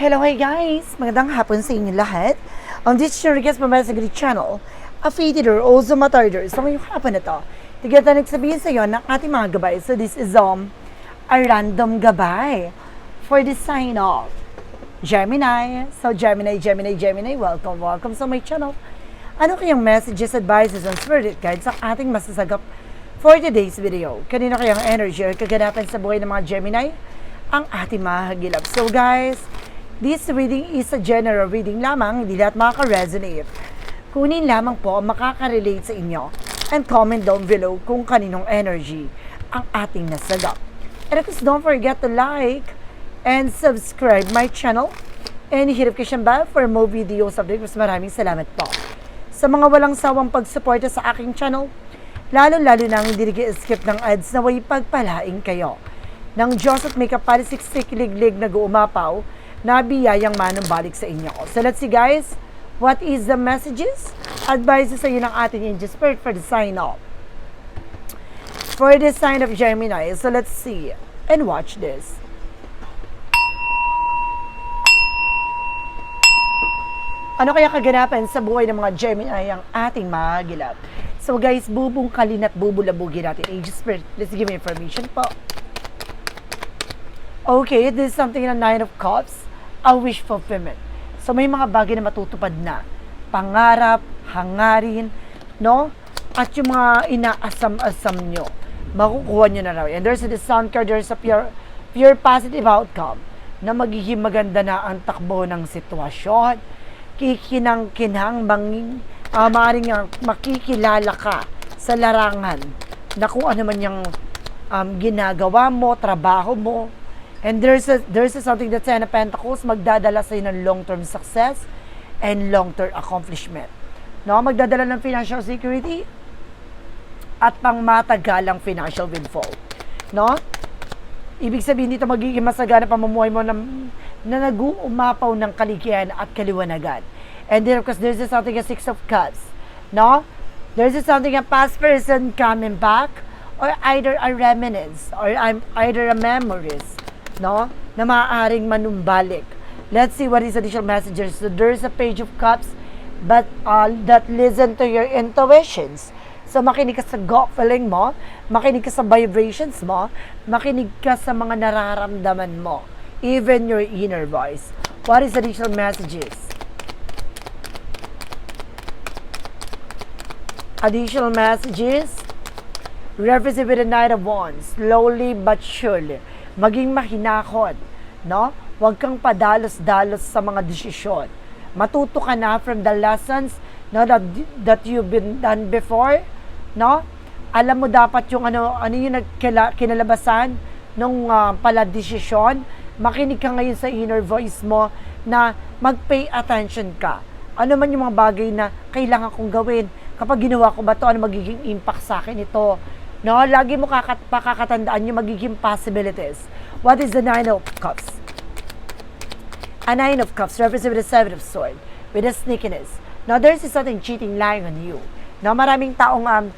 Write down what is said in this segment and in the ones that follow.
Hello, hey guys! Magandang hapon sa inyo lahat. On this Rodriguez Pamasagali channel, a fated or also matarder. So ngayong hapon na to, tayo nagsabihin sa iyo ng ating mga gabay. So this is um, a random gabay for the sign off. Gemini. So Gemini, Gemini, Gemini, welcome, welcome sa my channel. Ano kayang messages, advices, and spirit guides ang ating masasagap for today's video? Kanino kayang energy or kaganapan sa buhay ng mga Gemini? Ang ating mahagilap. So guys, this reading is a general reading lamang, hindi lahat makaka-resonate. Kunin lamang po ang makaka-relate sa inyo and comment down below kung kaninong energy ang ating nasagap. And of course, don't forget to like and subscribe my channel and hit notification bell for more videos update. Mas maraming salamat po sa mga walang sawang pagsuporta sa aking channel, lalo-lalo na ang hindi skip ng ads na way pagpalaing kayo. Ng Diyos at may kapalisiksik liglig na guumapaw na biyayang manumbalik sa inyo. So let's see guys, what is the messages? Advices sa iyo ng ating angel spirit for the sign off. For the sign of Gemini. So let's see and watch this. Ano kaya kaganapan sa buhay ng mga Gemini ang ating magilap? So guys, bubungkalin at bubulabugin natin. Angel Spirit, let's give me information po. Okay, this is something na Nine of Cups, a wish fulfillment. So may mga bagay na matutupad na. Pangarap, hangarin, no? At yung mga inaasam-asam nyo, makukuha nyo na raw. And there's the sun card, there's a pure, pure positive outcome na magiging maganda na ang takbo ng sitwasyon. Kikinang-kinang, manging, uh, maaaring uh, makikilala ka sa larangan na kung ano man yung um, ginagawa mo, trabaho mo, And there's a, there's a something that Ten of Pentacles magdadala sa ng long-term success and long-term accomplishment. No, magdadala ng financial security at pangmatagalang financial windfall. No? Ibig sabihin dito magiging masagana pamumuhay mo na, na nag-uumapaw ng kalikihan at kaliwanagan. And then of course there's a something a six of cups. No? There's something a past person coming back or either a reminiscence or I'm either a memories no? Na maaaring manumbalik. Let's see what is additional messages. So there's a page of cups, but uh, that listen to your intuitions. So makinig ka sa gut feeling mo, makinig ka sa vibrations mo, makinig ka sa mga nararamdaman mo, even your inner voice. What is additional messages? Additional messages represent with the Knight of Wands, slowly but surely maging mahinahon, no? Huwag kang padalos-dalos sa mga desisyon. Matuto ka na from the lessons no, that, that you've been done before, no? Alam mo dapat yung ano, ano yung nagkila, kinalabasan nung uh, pala desisyon. Makinig ka ngayon sa inner voice mo na mag-pay attention ka. Ano man yung mga bagay na kailangan kong gawin. Kapag ginawa ko ba to ano magiging impact sa akin ito? No, lagi mo kakat pakakatandaan yung magiging possibilities. What is the Nine of Cups? A Nine of Cups represents the Seven of Swords with a sneakiness. Now, there's something cheating lying on you. No, maraming taong um,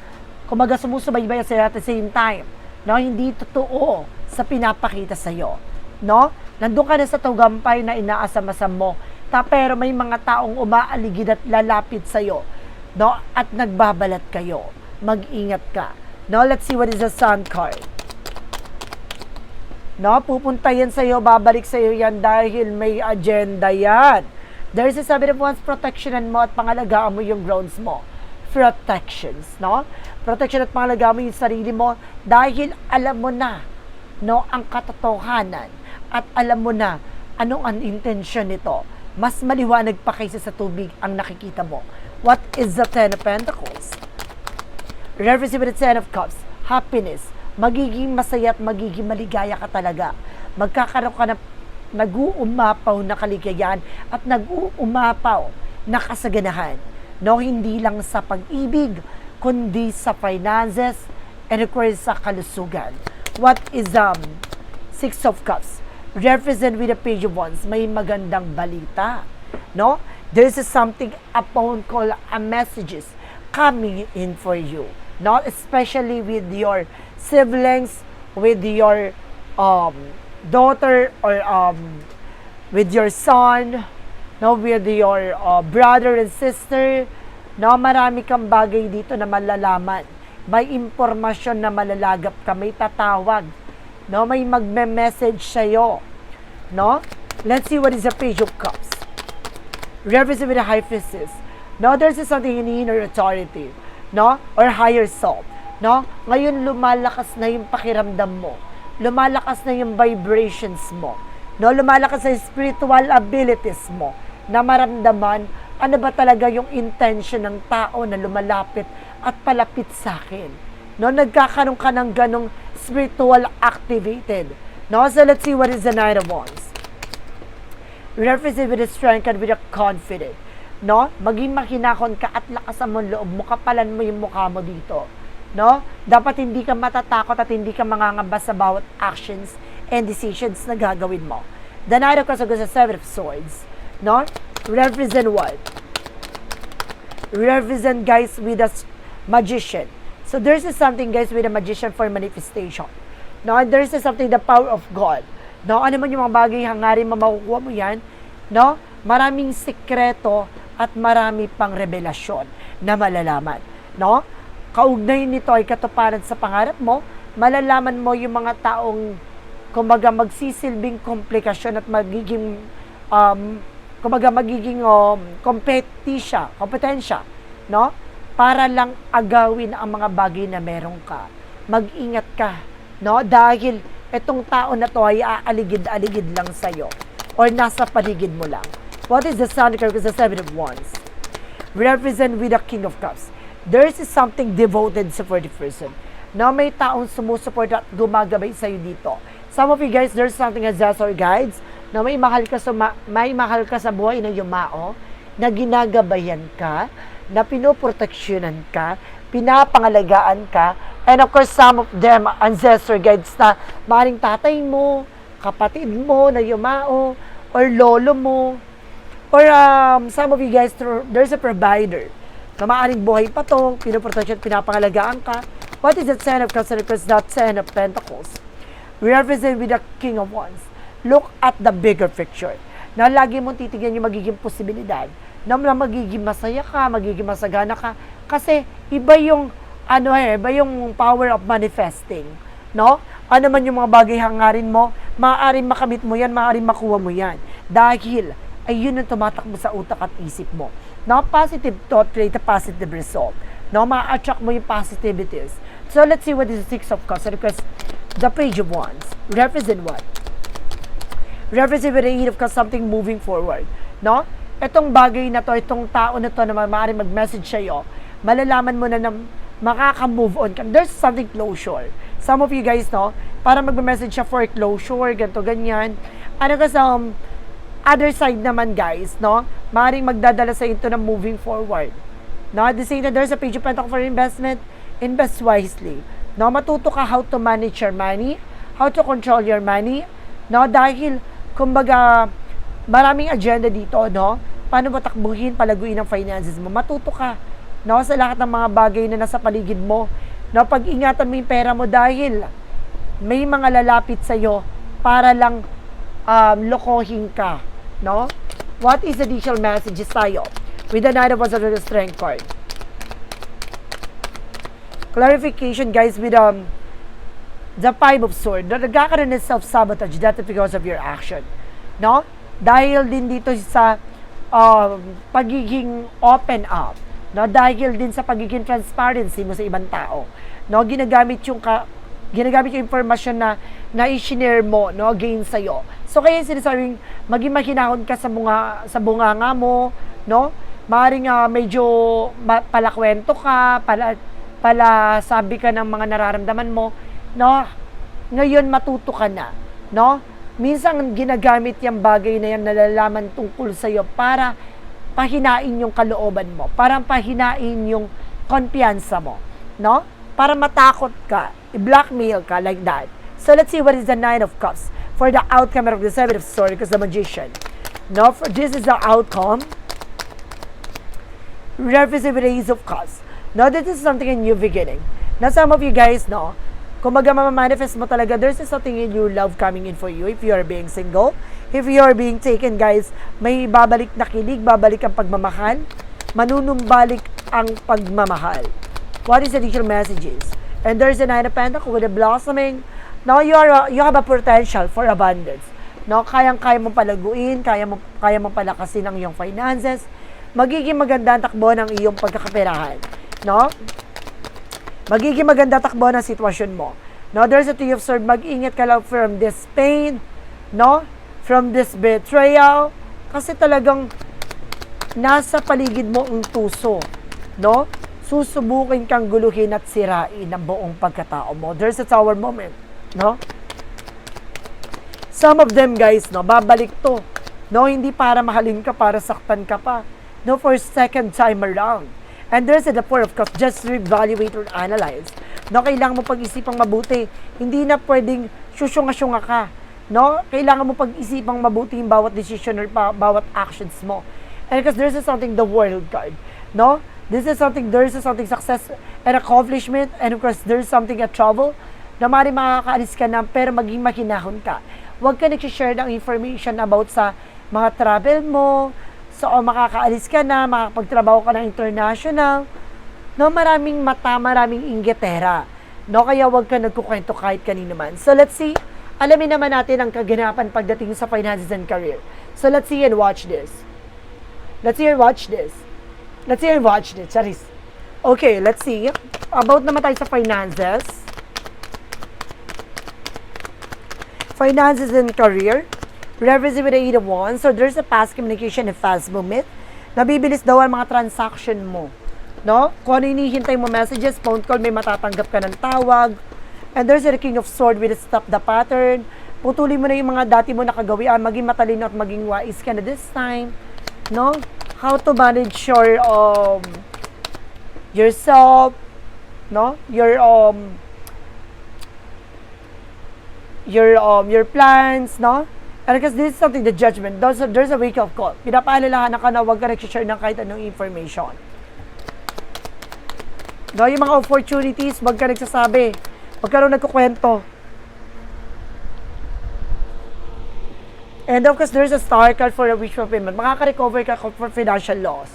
kumaga sumusubaybay sa at the same time. No, hindi totoo sa pinapakita sa iyo. No? Nandun ka na sa tugampay na inaasam-asam mo. Ta, pero may mga taong umaaligid at lalapit sa iyo. No? At nagbabalat kayo. Mag-ingat ka No, let's see what is the sun card. No, pupunta yan sa iyo, babalik sa iyo yan dahil may agenda yan. There is a seven of wands protectionan mo at pangalagaan mo yung grounds mo. Protections, no? Protection at pangalagaan mo yung sarili mo dahil alam mo na, no, ang katotohanan at alam mo na anong ang intention nito. Mas maliwanag pa kaysa sa tubig ang nakikita mo. What is the Ten of Pentacles? The Ten of Cups, happiness, magiging masaya at magiging maligaya ka talaga. Magkakaroon ka ng nag-uumapaw na kaligayahan at nag-uumapaw na kasaganahan. No, hindi lang sa pag-ibig, kundi sa finances and of course sa kalusugan. What is um, Six of Cups? Represent with the Page of Wands, may magandang balita. No? There's something, a phone call, a messages coming in for you not especially with your siblings, with your um, daughter or um, with your son, no, with your uh, brother and sister, no, marami kang bagay dito na malalaman. May impormasyon na malalagap ka, may tatawag, no, may magme-message sa'yo, no? Let's see what is the page of cups. Represent with the high priestess. No, there's something in inner authority, no, or higher self, no? Ngayon lumalakas na yung pakiramdam mo. Lumalakas na yung vibrations mo. No, lumalakas na yung spiritual abilities mo na maramdaman ano ba talaga yung intention ng tao na lumalapit at palapit sa akin. No, nagkakaroon ka ng ganong spiritual activated. No, so let's see what is the Knight of Wands represent with a strength and with a confident. No? Maging makinakon ka at lakasan mo loob mo, kapalan mo yung mukha mo dito. No? Dapat hindi ka matatakot at hindi ka mangangamba sa bawat actions and decisions na gagawin mo. The Knight of Cups sa Seven of Swords. No? Represent what? Represent guys with a magician. So there's something guys with a magician for manifestation. No? And there's something the power of God. No, ano man yung mga bagay hangarin mo makukuha mo yan, no? Maraming sikreto at marami pang revelasyon na malalaman, no? Kaugnay nito ay katuparan sa pangarap mo, malalaman mo yung mga taong kumbaga magsisilbing komplikasyon at magiging um, kumbaga magiging um, kompetensya, no? Para lang agawin ang mga bagay na meron ka. Mag-ingat ka, no? Dahil itong tao na to ay aaligid-aligid lang sa'yo or nasa paligid mo lang. What is the Sun card? Because the Seven of Wands. Represent with the King of Cups. There is something devoted sa for the person. Na may taong sumusuport at gumagabay sa'yo dito. Some of you guys, there's something as or guides na may mahal ka sa, ma- may mahal ka sa buhay na yumao, na ginagabayan ka, na pinoproteksyonan ka, pinapangalagaan ka, and of course, some of them, ancestor guides na maring tatay mo, kapatid mo na yumao, or lolo mo, or um, some of you guys, there's a provider na maaaring buhay pa to, pinoproteksyon, pinapangalagaan ka. What is that sign of Cups? Because that sign of Pentacles. We represent with the King of Wands. Look at the bigger picture. Na lagi mong titignan yung magiging posibilidad. Na, magiging masaya ka, magiging masagana ka. Kasi iba yung, ano eh, iba yung power of manifesting. No? Ano man yung mga bagay hangarin mo, maaaring makamit mo yan, maaaring makuha mo yan. Dahil, ay yun ang tumatakbo sa utak at isip mo. No? Positive thought create a positive result. No? Ma-attract mo yung positivities. So, let's see what is the Six of Cups. Because the Page of Wands represent what? represent with the Eight of Cups, something moving forward. No? Itong bagay na to, itong tao na to na maaaring mag-message sa'yo, malalaman mo na na makaka-move on. There's something closure. Some of you guys, no, para mag-message siya for closure, ganito, ganyan. Ano ka sa um, other side naman, guys, no, maaaring magdadala sa ito na moving forward. No, the same there's a page of Pentacle for investment. Invest wisely. No, matuto ka how to manage your money, how to control your money. No, dahil, kumbaga, maraming agenda dito, no? Paano mo takbuhin, palaguin ang finances mo? Matuto ka, no? Sa lahat ng mga bagay na nasa paligid mo. No, pag-ingatan mo yung pera mo dahil may mga lalapit sa'yo para lang um, lokohin ka, no? What is the additional messages tayo? With the Knight of Wands under the Strength card. Clarification, guys, with um, the Five of Swords. Na nagkakaroon ng self-sabotage, that is because of your action. No? Dahil din dito sa um, pagiging open up. No? Dahil din sa pagiging transparency mo sa ibang tao. No? Ginagamit yung ka, ginagamit yung informasyon na na i-share mo no against sa So kaya sinasabing maging mahinahon ka sa bunga sa bunganga mo, no? Maaring ah, medyo palakwento ka, pala pala sabi ka ng mga nararamdaman mo, no? Ngayon matuto ka na, no? Minsan ginagamit yung bagay na yan nalalaman tungkol sa iyo para pahinain yung kalooban mo, para pahinain yung kumpiyansa mo, no? Para matakot ka, i-blackmail ka like that. So let's see what is the Nine of Cups for the outcome of the Seven of Swords because the Magician. No, for this is the outcome. Represent with of Cups. Now, this is something a new beginning. Now, some of you guys know, Kung manifest mo talaga, there's something in your love coming in for you if you are being single. If you are being taken, guys, may babalik na kilig, babalik ang pagmamahal, manunumbalik ang pagmamahal. What is the additional messages? And there's a nine of pentacles with a blossoming. Now you are you have a potential for abundance. No, kayang kaya mong palaguin, kaya mo kaya mong palakasin ang iyong finances. Magiging maganda ang takbo ng iyong pagkakaperahan. No? Magiging maganda takbo ng sitwasyon mo. No, there's a two of swords. Mag-ingat ka lang from this pain, no? From this betrayal. Kasi talagang nasa paligid mo ang tuso, no? Susubukin kang guluhin at sirain ang buong pagkatao mo. There's a tower moment, no? Some of them guys, no, babalik to. No, hindi para mahalin ka, para saktan ka pa. No, for second time around. And there's a the four of cups, just reevaluate or analyze. No, kailangan mo pag-isipang mabuti. Hindi na pwedeng susyunga-syunga ka. No, kailangan mo pag-isipang mabuti yung bawat decision or bawat actions mo. And because there's something, the world card. No, this is something, there's a something success and accomplishment. And of course, there's something a trouble na mari makakaalis ka na pero maging makinahon ka. Huwag ka nag-share ng information about sa mga travel mo, so o makakaalis ka na, makakapagtrabaho ka ng international. No, maraming mata, maraming inggitera. No, kaya huwag ka nagkukwento kahit kanino man. So let's see, alamin naman natin ang kaganapan pagdating sa finances and career. So let's see and watch this. Let's see and watch this. Let's see and watch this. Charis. Okay, let's see. About naman tayo sa finances. finances and career. Represent with the eight of wands. So there's a fast communication and fast movement. Nabibilis daw ang mga transaction mo. No? Kung ano hinihintay mo messages, phone call, may matatanggap ka ng tawag. And there's a king of sword with a stop the pattern. Putulin mo na yung mga dati mo nakagawian, maging matalino at maging wise ka na this time. No? How to manage your um yourself, no? Your um your um your plans, no? And because this is something, the judgment, there's a, there's a wake up call. Pinapaalalahanan ka na huwag ka nag-share ng kahit anong information. No, yung mga opportunities, huwag ka nagsasabi. Huwag ka rin nagkukwento. And of course, there's a star card for a wish fulfillment. Makaka-recover ka for financial loss.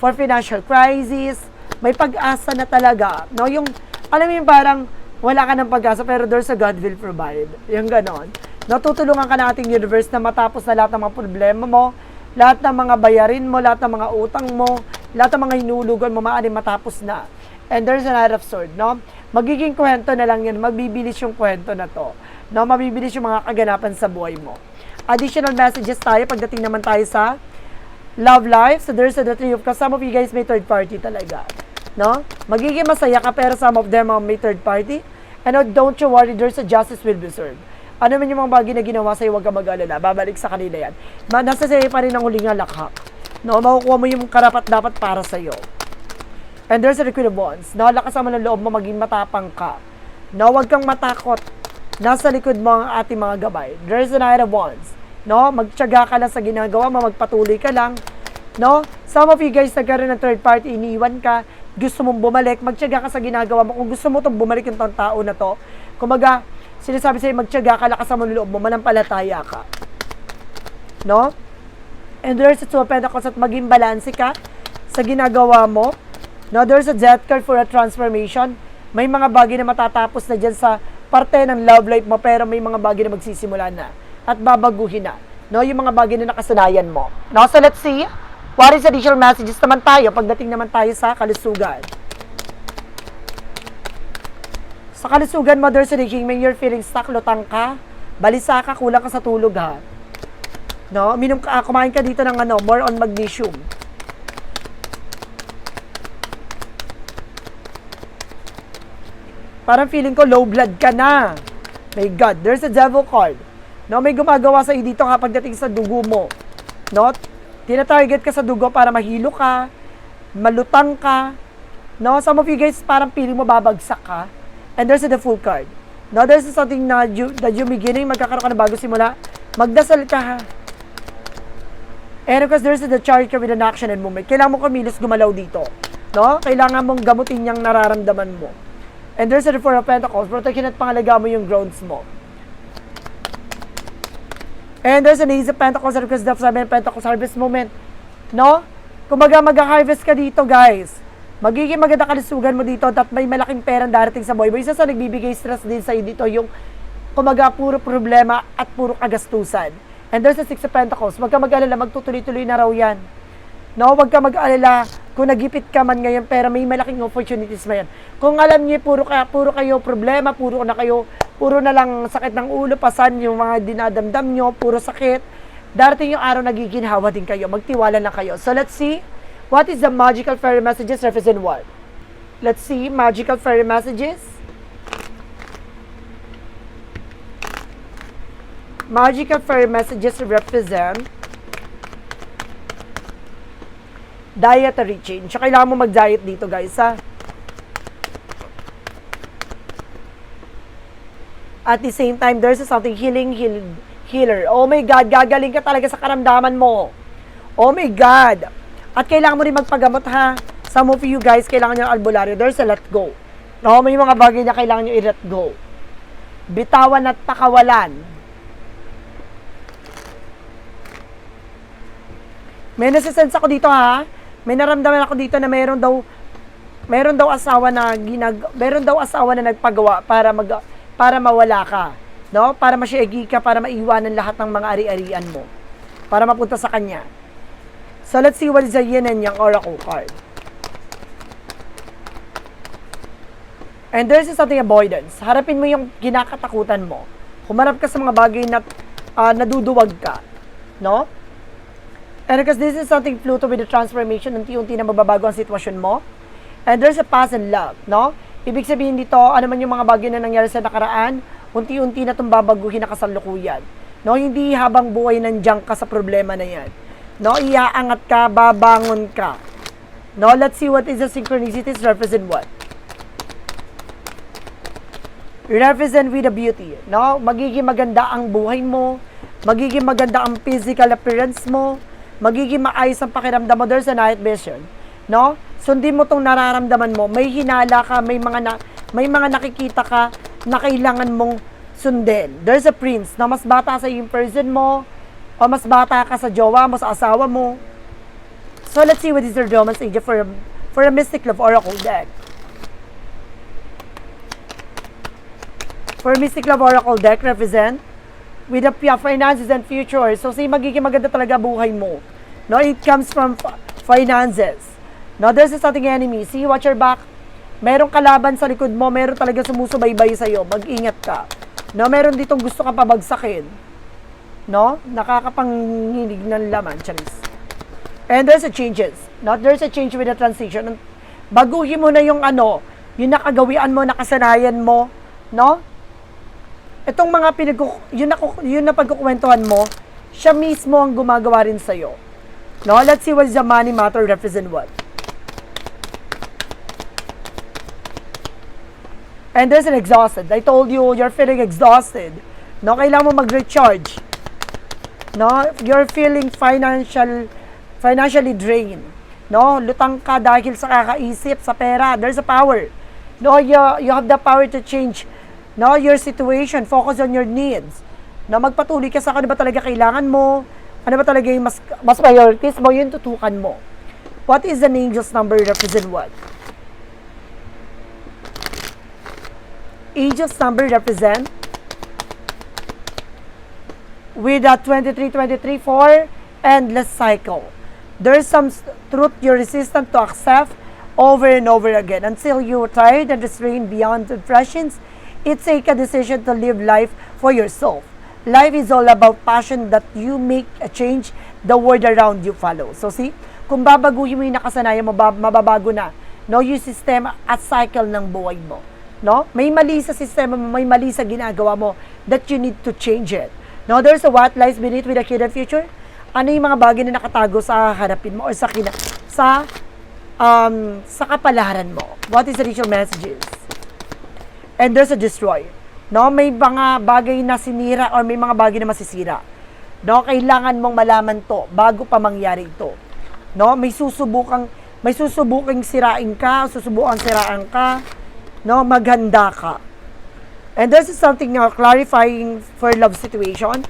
For financial crisis, may pag-asa na talaga. No, yung, alam mo yung parang, wala ka ng pag-asa pero there's a God will provide. Yung ganon. Natutulungan ka ng ating universe na matapos na lahat ng mga problema mo, lahat ng mga bayarin mo, lahat ng mga utang mo, lahat ng mga hinulugan mo, maaaring matapos na. And there's a Knight of Sword, no? Magiging kwento na lang yan, magbibilis yung kwento na to. No? Mabibilis yung mga kaganapan sa buhay mo. Additional messages tayo pagdating naman tayo sa love life. So there's the three of because some of you guys may third party talaga. No? Magiging masaya ka pero some of them are may third party. And uh, don't you worry, there's a justice will be served. Ano man yung mga bagay na ginawa sa'yo, huwag ka mag-alala. Babalik sa kanila yan. Nasa sa'yo pa rin ang huling lakhak. No? Makukuha mo yung karapat dapat para sa'yo. And there's a the Queen of Wands. No? Lakas naman ng loob mo, maging matapang ka. No? Huwag kang matakot. Nasa likod mo ang ating mga gabay. There's a Knight of Wands. No? Magtyaga ka lang sa ginagawa mo, magpatuloy ka lang. No? Some of you guys nagkaroon ng third party, iniiwan ka, gusto mong bumalik, magtyaga ka sa ginagawa mo. Kung gusto mo itong bumalik yung tao na to, kumaga, sinasabi sa'yo, magtyaga ka, lakas mo ng loob mo, manampalataya ka. No? And there's a two of pentacles at maging balanse ka sa ginagawa mo. No, there's a death card for a transformation. May mga bagay na matatapos na dyan sa parte ng love life mo, pero may mga bagay na magsisimula na at babaguhin na. No, yung mga bagay na nakasanayan mo. No, so let's see. What is additional messages naman tayo pagdating naman tayo sa kalusugan? Sa kalusugan mo, there's a king, when you're feeling stuck, lutang ka, balisa ka, kulang ka sa tulog ha. No, minum ka, ah, kumain ka dito ng ano, more on magnesium. Parang feeling ko low blood ka na. My God, there's a devil card. No, may gumagawa sa iyo dito kapag dating sa dugo mo. No? Tina-target ka sa dugo para mahilo ka, malutang ka. No, some of you guys parang feeling mo babagsak ka. And there's the full card. No, there's something na you, that you beginning, magkakaroon ka na bago simula. Magdasal ka ha. And of course, there's the charge with an action and movement. Kailangan mo kumilos gumalaw dito. No? Kailangan mong gamutin yung nararamdaman mo. And there's a Four of Pentacles. Protection at pangalaga mo yung grounds mo. And there's an Pentacles and because the Seven of Pentacles harvest moment. No? Kumaga mag-harvest ka dito, guys. Magiging maganda kalusugan mo dito at may malaking perang darating sa buhay mo. Isa sa nagbibigay stress din sa'yo dito yung kumaga puro problema at puro kagastusan. And there's a Six of Pentacles. Huwag ka mag-alala, magtutuloy-tuloy na raw yan. No, huwag ka mag-alala kung nagipit ka man ngayon pero may malaking opportunities mo yan. Kung alam niyo puro kaya puro kayo problema, puro na kayo puro na lang sakit ng ulo, pasan yung mga dinadamdam nyo, puro sakit. Darating yung araw nagiginhawa din kayo, magtiwala lang kayo. So let's see, what is the magical fairy messages represent what? Let's see, magical fairy messages. Magical fairy messages represent dietary change. So, kailangan mo mag-diet dito, guys, ha? At the same time, there's something healing, heal, healer. Oh my God, gagaling ka talaga sa karamdaman mo. Oh my God. At kailangan mo rin magpagamot, ha? Some of you guys, kailangan nyo ng albularyo. There's a let go. No, may mga bagay na kailangan nyo i-let go. Bitawan at pakawalan. May nasisense ako dito ha. May naramdaman ako dito na meron daw meron daw asawa na ginag meron daw asawa na nagpagawa para mag para mawala ka, no? Para masyegi ka, para maiwanan lahat ng mga ari-arian mo. Para mapunta sa kanya. So let's see what is the yin and yang oracle card. And there's something avoidance. Harapin mo yung kinakatakutan mo. Humarap ka sa mga bagay na ah, naduduwag ka. No? And because this is something Pluto with the transformation, unti-unti na mababago ang sitwasyon mo. And there's a past and love, no? Ibig sabihin dito, ano man yung mga bagay na nangyari sa nakaraan, unti-unti na itong babaguhin na kasalukuyan. No? Hindi habang buhay nandiyan ka sa problema na yan. No? Iaangat ka, babangon ka. No? Let's see what is the synchronicities represent what? represent with the beauty. No? Magiging maganda ang buhay mo, magiging maganda ang physical appearance mo, magiging maayos ang pakiramdam mo. There's a night vision. No? Sundin mo tong nararamdaman mo. May hinala ka, may mga na, may mga nakikita ka na kailangan mong sundin. There's a prince na mas bata sa yung person mo, o mas bata ka sa jowa mo, sa asawa mo. So let's see what is your drama stage for a, for a Mystic Love Oracle deck. For Mystic Love Oracle deck represent with the finances and future. So, say magiging maganda talaga buhay mo. No, it comes from fi- finances. No, there's something enemy. See, watch your back. Merong kalaban sa likod mo, meron talaga sumusubaybay sa iyo. Mag-ingat ka. No, meron ditong gusto kang pabagsakin. No? Nakakapanghinig ng laman, charis. And there's a changes. No, there's a change with the transition. Baguhin mo na yung ano, yung nakagawian mo, nakasanayan mo, no? Itong mga pinag yun na, yun na pagkukwentuhan mo, siya mismo ang gumagawa rin sa'yo. No? Let's see what the money matter represent what. And there's an exhausted. I told you, you're feeling exhausted. No? Kailangan mo mag-recharge. No? You're feeling financial, financially drained. No? Lutang ka dahil sa kakaisip, sa pera. There's a power. No? You, you have the power to change no, your situation, focus on your needs. Na magpatuloy ka sa ano ba talaga kailangan mo, ano ba talaga yung mas, mas priorities mo, yun tutukan mo. What is an angel's number represent what? Angel's number represent with a 2323 for endless cycle. There's some truth you're resistant to accept over and over again until you're tired and restrained beyond impressions It's a decision to live life for yourself. Life is all about passion that you make a change, the world around you follow. So see, kung babaguhin mo yung nakasanayan mo, bab- mababago na. No, yung sistema at cycle ng buhay mo. No? May mali sa sistema mo, may mali sa ginagawa mo that you need to change it. No, there's a what lies beneath with a hidden future. Ano yung mga bagay na nakatago sa harapin mo or sa kina, sa um, sa kapalaran mo? What is the ritual messages? And there's a destroy. No, may mga bagay na sinira or may mga bagay na masisira. No, kailangan mong malaman 'to bago pa mangyari ito. No, may susubukang may susubukang sirain ka, susubukan siraan ka. no, maghanda ka. And this is something now clarifying for love situation.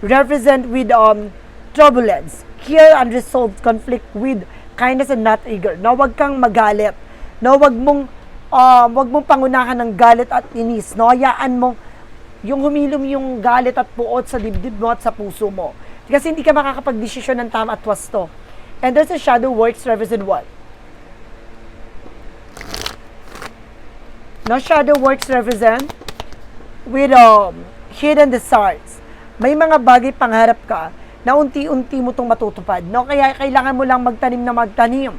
Represent with um turbulence, clear unresolved conflict with kindness and not eager. No, wag kang magalit. No, wag mong um, wag mong pangunahan ng galit at inis. No, hayaan mo yung humilom yung galit at puot sa dibdib mo at sa puso mo. Kasi hindi ka makakapag-desisyon ng tama at wasto. And there's a shadow works represent what? No shadow works represent with um, hidden desires. May mga bagay pangarap ka na unti-unti mo itong matutupad. No? Kaya kailangan mo lang magtanim na magtanim.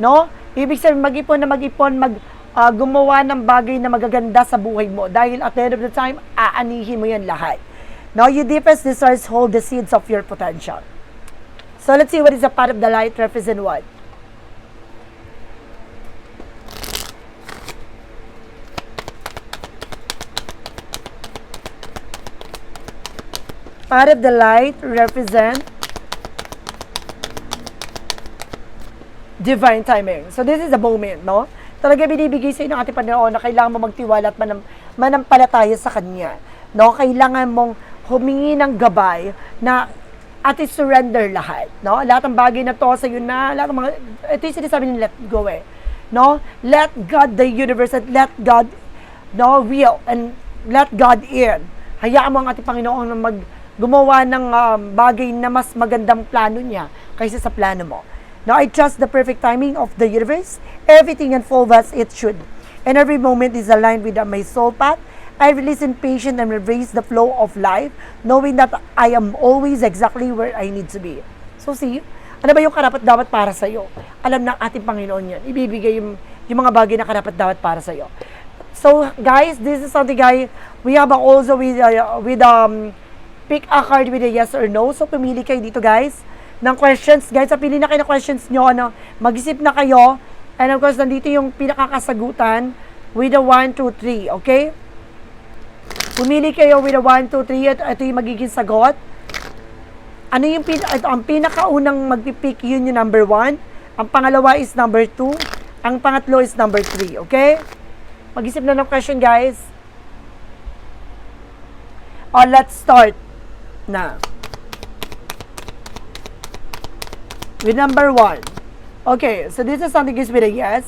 No? Ibig sabihin, mag-ipon na mag-ipon, mag, ah, gumawa ng bagay na magaganda sa buhay mo. Dahil at the end of the time, aanihin mo yan lahat. No? Your deepest desires hold the seeds of your potential. So let's see what is a part of the light represent what? Part of the light represent divine timing. So this is the moment, no? Talaga binibigay sa inyo ng ating Panginoon na kailangan mo magtiwala at manam, manampalataya sa Kanya. No? Kailangan mong humingi ng gabay na at surrender lahat. No? Lahat ng bagay na to sa iyo na, lahat ng mga, ito yung sinasabi ni let go eh. No? Let God the universe and let God no, will and let God in. Hayaan mo ang ating Panginoon na mag gumawa ng um, bagay na mas magandang plano niya kaysa sa plano mo. Now, I trust the perfect timing of the universe. Everything unfolds as it should. And every moment is aligned with my soul path. I release in patience and embrace the flow of life, knowing that I am always exactly where I need to be. So see, ano ba yung karapat dapat para sa iyo? Alam ng ating Panginoon yan. Ibibigay yung, yung mga bagay na karapat dapat para sa iyo. So guys, this is something guys, we have also with, uh, with um, pick a card with a yes or no. So pumili kayo dito guys ng questions. Guys, sa pili na kayo ng questions nyo, ano, mag-isip na kayo. And of course, nandito yung pinakakasagutan with a 1, 2, 3. Okay? Pumili kayo with a 1, 2, 3 at ito yung magiging sagot. Ano yung pin ito, ang pinakaunang magpipick yun yung number 1. Ang pangalawa is number 2. Ang pangatlo is number 3. Okay? Mag-isip na ng question, guys. Oh, let's start na. With number 1. Okay, so this is something is with a yes.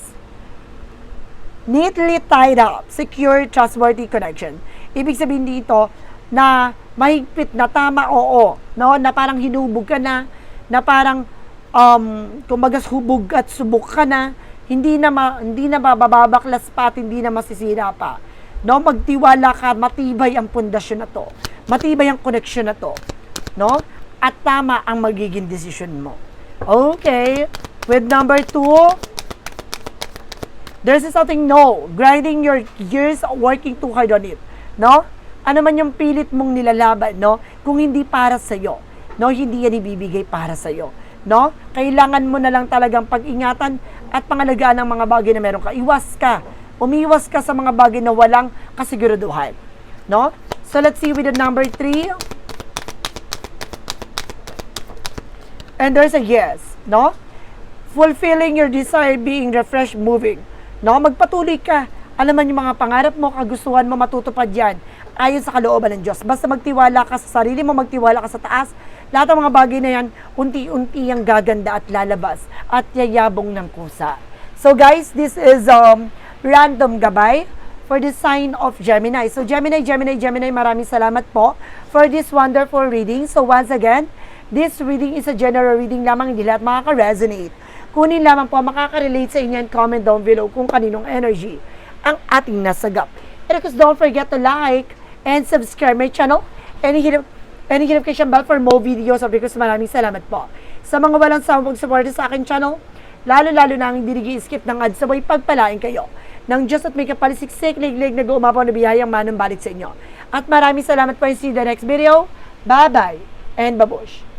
Neatly tied up, secure, trustworthy connection. Ibig sabihin dito na mahigpit na tama, oo. No? Na parang hinubog ka na, na parang um, kumbaga hubog at subok ka na, hindi na, ma, hindi na mababaklas pa at hindi na masisira pa. No? Magtiwala ka, matibay ang pundasyon na to. Matibay ang connection na to. No? At tama ang magiging decision mo. Okay. With number two, there's something no. Grinding your gears, working too hard on it. No? Ano man yung pilit mong nilalaban, no? Kung hindi para sa'yo, no? Hindi yan ibibigay para sa'yo. No? Kailangan mo na lang talagang pag-ingatan at pangalagaan ng mga bagay na meron ka. Iwas ka. Umiwas ka sa mga bagay na walang kasiguraduhan. No? So let's see with the number three. And there's a yes, no? Fulfilling your desire, being refreshed, moving. No? Magpatuloy ka. Alam man yung mga pangarap mo, kagustuhan mo, matutupad yan. Ayon sa kalooban ng Diyos. Basta magtiwala ka sa sarili mo, magtiwala ka sa taas. Lahat ng mga bagay na yan, unti-unti ang gaganda at lalabas at yayabong ng kusa. So guys, this is um, random gabay for the sign of Gemini. So Gemini, Gemini, Gemini, maraming salamat po for this wonderful reading. So once again, this reading is a general reading lamang, hindi lahat makaka-resonate. Kunin lamang po makaka-relate sa inyo and comment down below kung kaninong energy ang ating nasagap. And of course, don't forget to like and subscribe my channel and hit, and hit notification bell for more videos of course, maraming salamat po. Sa mga walang sawang pag-support sa aking channel, lalo-lalo na ang hindi skip ng ads sabay pagpalain kayo ng Diyos at may kapalisiksik, liglig na gumapaw na biyayang manong balik sa inyo. At maraming salamat po and see you in the next video. Bye-bye and babush!